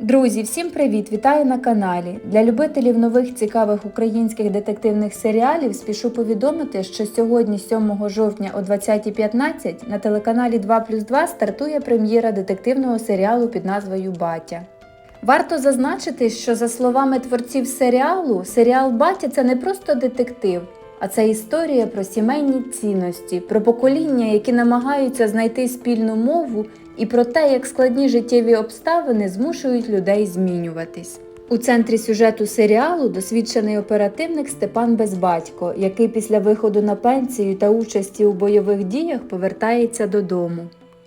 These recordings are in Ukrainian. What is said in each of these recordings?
Друзі, всім привіт! Вітаю на каналі. Для любителів нових цікавих українських детективних серіалів спішу повідомити, що сьогодні, 7 жовтня о 20.15 на телеканалі 2 плюс 2 стартує прем'єра детективного серіалу під назвою Батя. Варто зазначити, що за словами творців серіалу, серіал Батя це не просто детектив, а це історія про сімейні цінності, про покоління, які намагаються знайти спільну мову, і про те, як складні життєві обставини змушують людей змінюватись. У центрі сюжету серіалу досвідчений оперативник Степан Безбатько, який після виходу на пенсію та участі у бойових діях повертається додому.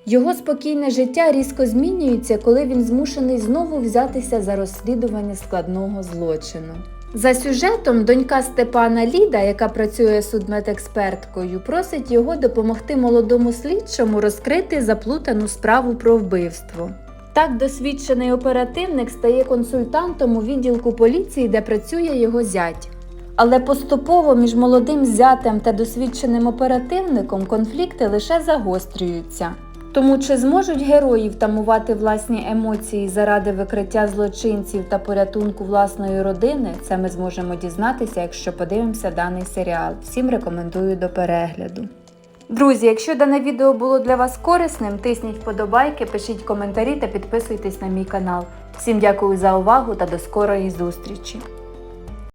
Його спокійне життя різко змінюється, коли він змушений знову взятися за розслідування складного злочину. За сюжетом донька Степана Ліда, яка працює судмедексперткою, просить його допомогти молодому слідчому розкрити заплутану справу про вбивство. Так досвідчений оперативник стає консультантом у відділку поліції, де працює його зять. Але поступово між молодим зятем та досвідченим оперативником конфлікти лише загострюються. Тому чи зможуть герої втамувати власні емоції заради викриття злочинців та порятунку власної родини, це ми зможемо дізнатися, якщо подивимося даний серіал. Всім рекомендую до перегляду. Друзі, якщо дане відео було для вас корисним, тисніть вподобайки, пишіть коментарі та підписуйтесь на мій канал. Всім дякую за увагу та до скорої зустрічі!